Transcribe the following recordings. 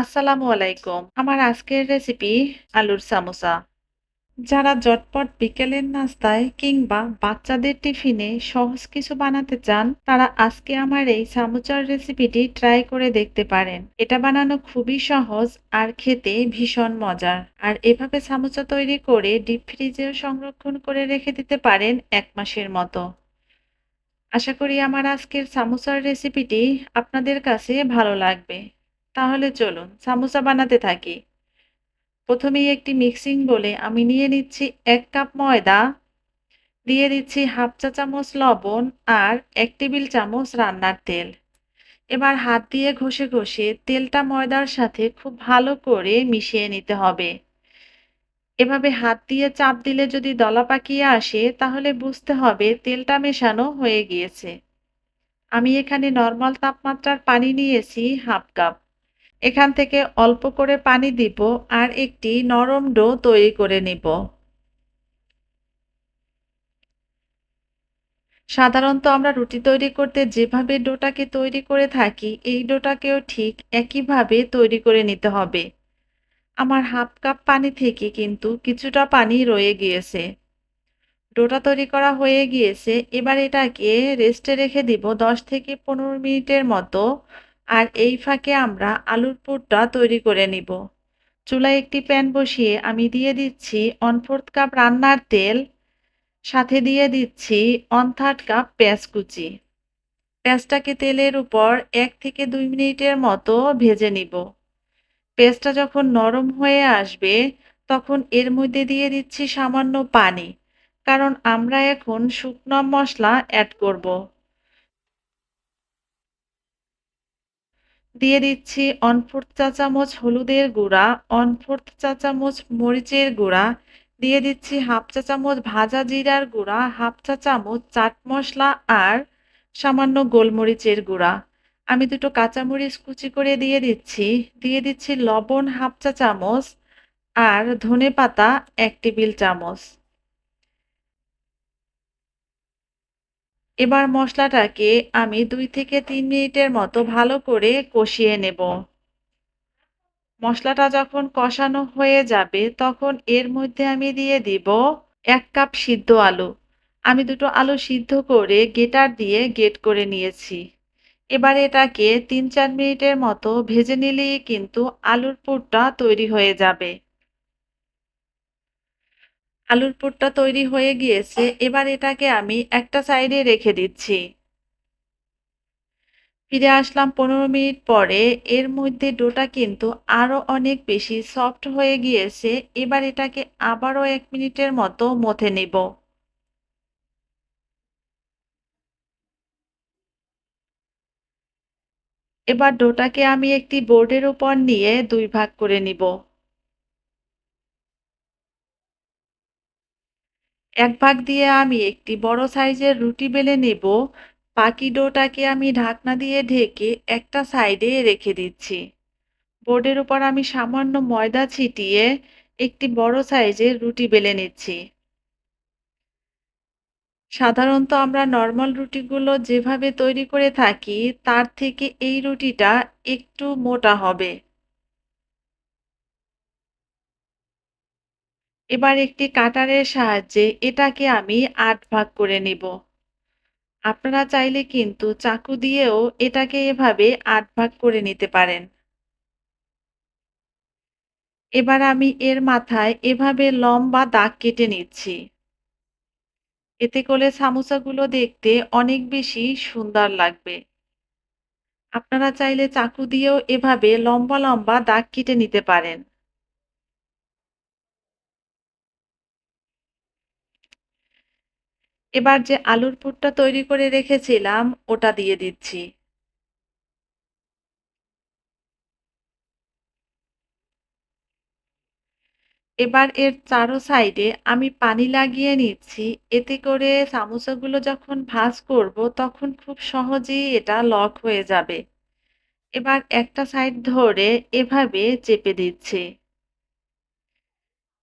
আসসালামু আলাইকুম। আমার আজকের রেসিপি আলুর সামোসা। যারা জটপট বিকেলের নাস্তায় কিংবা বাচ্চাদের টিফিনে সহজ কিছু বানাতে চান, তারা আজকে আমার এই সামোসার রেসিপিটি ট্রাই করে দেখতে পারেন। এটা বানানো খুবই সহজ আর খেতে ভীষণ মজার। আর এভাবে সামোসা তৈরি করে ডিপ ফ্রিজেও সংরক্ষণ করে রেখে দিতে পারেন এক মাসের মতো। আশা করি আমার আজকের সামোসার রেসিপিটি আপনাদের কাছে ভালো লাগবে। তাহলে চলুন, সামোসা বানাতে থাকি। প্রথমেই একটি মিক্সিং বলে আমি নিয়ে নিচ্ছি এক কাপ ময়দা, দিয়ে দিচ্ছি হাফ চা চামচ লবণ আর এক টেবিল চামচ রান্নার তেল। এবার হাত দিয়ে ঘষে ঘষে তেলটা ময়দার সাথে খুব ভালো করে মিশিয়ে নিতে হবে। এভাবে হাত দিয়ে চাপ দিলে যদি দলা পাকিয়ে আসে, তাহলে বুঝতে হবে তেলটা মেশানো হয়ে গিয়েছে। আমি এখানে নর্মাল তাপমাত্রার পানি নিয়েছি হাফ কাপ। এখান থেকে অল্প করে পানি দিব আর একটি নরম ডো তৈরি করে নিব। সাধারণত আমরা রুটি তৈরি করতে যেভাবে ডোটাকে তৈরি করে থাকি, এই ডোটাকেও ঠিক একইভাবে তৈরি করে নিতে হবে। আমার হাফ কাপ পানি থেকে কিন্তু কিছুটা পানি রয়ে গিয়েছে। ডোটা তৈরি করা হয়ে গিয়েছে, এবার এটাকে রেস্টে রেখে দিব দশ থেকে পনেরো মিনিটের মতো। আর এই ফাঁকে আমরা আলুর পুরটা তৈরি করে নিব। চুলায় একটি প্যান বসিয়ে আমি দিয়ে দিচ্ছি ওয়ান ফোর্থ কাপ রান্নার তেল, সাথে দিয়ে দিচ্ছি ওয়ান থার্ড কাপ পেঁয়াজ কুচি। পেঁয়াজটাকে তেলের উপর এক থেকে দুই মিনিটের মতো ভেজে নিব। পেঁয়াজটা যখন নরম হয়ে আসবে, তখন এর মধ্যে দিয়ে দিচ্ছি সামান্য পানি, কারণ আমরা এখন শুকনো মশলা অ্যাড করব। দিয়ে দিচ্ছি ওয়ান ফোর্থ চা চামচ হলুদের গুঁড়া ওয়ান ফোর্থ চা চামচ মরিচের গুঁড়া, দিয়ে দিচ্ছি হাফ চা চামচ ভাজা জিরার গুঁড়া, হাফ চা চামচ চাট মশলা আর সামান্য গোলমরিচের গুঁড়া। আমি দুটো কাঁচামরিচ কুচি করে দিয়ে দিচ্ছি দিয়ে দিচ্ছি লবণ হাফ চা চামচ আর ধনে পাতা এক টেবিল চামচ। এবার মশলাটাকে আমি দুই থেকে তিন মিনিটের মতো ভালো করে কষিয়ে নেব। মশলাটা যখন কষানো হয়ে যাবে, তখন এর মধ্যে আমি দিয়ে দিব এক কাপ সিদ্ধ আলু। আমি দুটো আলু সিদ্ধ করে গেটার দিয়ে গেট করে নিয়েছি। এবার এটাকে তিন চার মিনিটের মতো ভেজে নিলেই কিন্তু আলুর পুরটা তৈরি হয়ে যাবে। আলুর পুরটা তৈরি হয়ে গিয়েছে, এবার এটাকে আমি একটা সাইডে রেখে দিচ্ছি। ফিরে আসলাম পনেরো মিনিট পরে, এর মধ্যে ডোটা কিন্তু আরও অনেক বেশি সফট হয়ে গিয়েছে, এবার এটাকে আবারও এক মিনিটের মতো মথে নেব। এবার ডোটাকে আমি একটি বোর্ডের উপর নিয়ে দুই ভাগ করে নিব। এক ভাগ দিয়ে আমি একটি বড় সাইজের রুটি বেলে নেব। বাকি ডোটাকে আমি ঢাকনা দিয়ে ঢেকে একটা সাইডে রেখে দিচ্ছি। বোর্ডের উপর আমি সামান্য ময়দা ছিটিয়ে একটি বড় সাইজের রুটি বেলে নিচ্ছি। সাধারণত আমরা নর্মাল রুটিগুলো যেভাবে তৈরি করে থাকি, তার থেকে এই রুটিটা একটু মোটা হবে। এবার একটি কাটারের সাহায্যে এটাকে আমি আট ভাগ করে নিব। আপনারা চাইলে কিন্তু চাকু দিয়েও এটাকে এভাবে আট ভাগ করে নিতে পারেন। এবার আমি এর মাথায় এভাবে লম্বা দাগ কেটে নিচ্ছি। এতে করে সামোসাগুলো দেখতে অনেক বেশি সুন্দর লাগবে। আপনারা চাইলে চাকু দিয়েও এভাবে লম্বা লম্বা দাগ কেটে নিতে পারেন। এবার যে আলুর পুরটা তৈরি করে রেখেছিলাম, ওটা দিয়ে দিচ্ছি। এবার এর চারো সাইডে আমি পানি লাগিয়ে নিচ্ছি। এতে করে সামোসাগুলো যখন ভাজ করব, তখন খুব সহজেই এটা লক হয়ে যাবে। এবার একটা সাইড ধরে এভাবে চেপে দিচ্ছি।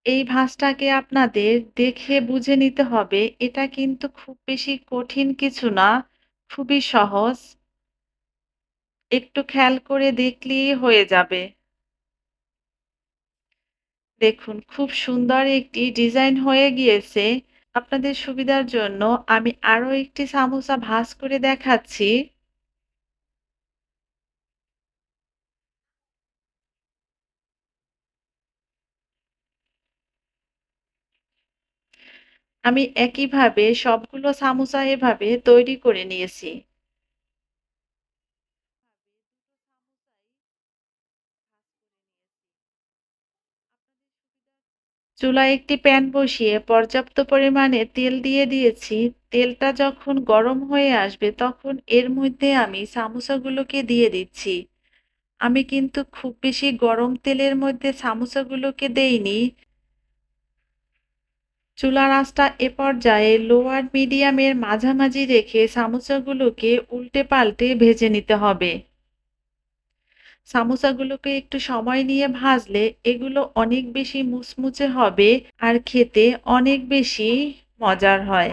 এই ভাঁজটাকে আপনাদের দেখে বুঝে নিতে হবে এটা কিন্তু খুব বেশি কঠিন কিছু না, খুবই সহজ একটু খেয়াল করে দেখলেই হয়ে যাবে দেখুন, খুব সুন্দর একটি ডিজাইন হয়ে গিয়েছে। আপনাদের সুবিধার জন্য আমি আরও একটি সামোসা ভাঁজ করে দেখাচ্ছি। আমি একইভাবে সবগুলো সামোসা এভাবে তৈরি করে নিয়েছি। চুলায় একটি প্যান বসিয়ে পর্যাপ্ত পরিমাণে তেল দিয়ে দিয়েছি। তেলটা যখন গরম হয়ে আসবে তখন এর মধ্যে আমি সামোসাগুলোকে দিয়ে দিচ্ছি। আমি কিন্তু খুব বেশি গরম তেলের মধ্যে সামোসাগুলোকে দেইনি। চুলার আঁচটা এ পর্যায়ে লোয়ার মিডিয়ামের মাঝামাঝি রেখে সামোসাগুলোকে উল্টে পাল্টে ভেজে নিতে হবে। সামোসাগুলোকে একটু সময় নিয়ে ভাজলে এগুলো অনেক বেশি মুচমুচে হবে আর খেতে অনেক বেশি মজার হয়।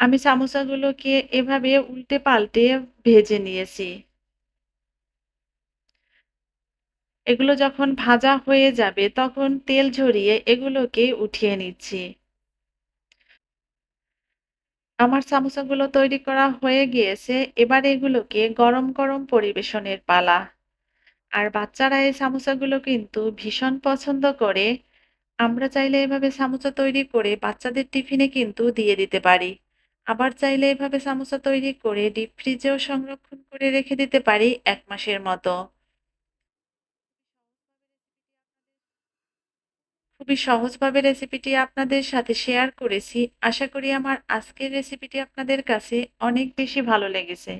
আমি সামোসাগুলোকে এভাবে উল্টে পাল্টে ভেজে নিয়েছি। এগুলো যখন ভাজা হয়ে যাবে তখন তেল ঝরিয়ে এগুলোকে উঠিয়ে নিচ্ছি। আমার সামোসাগুলো তৈরি করা হয়ে গিয়েছে। এবার এগুলোকে গরম, গরম পরিবেশনের পালা। আর বাচ্চারা এই সামোসাগুলো কিন্তু ভীষণ পছন্দ করে। আমরা চাইলে এভাবে সামোসা তৈরি করে বাচ্চাদের টিফিনে কিন্তু দিয়ে দিতে পারি। আবার চাইলে এভাবে সামোসা তৈরি করে ডিপ ফ্রিজেও সংরক্ষণ করে রেখে দিতে পারি এক মাসের মতো। খুবই সহজভাবে রেসিপিটি আপনাদের সাথে শেয়ার করেছি। আশা করি আমার আজকের রেসিপিটি আপনাদের কাছে অনেক বেশি ভালো লেগেছে।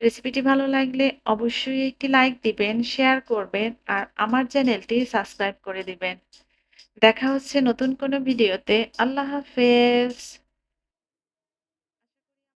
রেসিপিটি ভালো লাগলে অবশ্যই একটি লাইক দিবেন, শেয়ার করবেন আর আমার চ্যানেলটি সাবস্ক্রাইব করে দিবেন। দেখা হচ্ছে নতুন কোনো ভিডিওতে। আল্লাহ হাফেজ।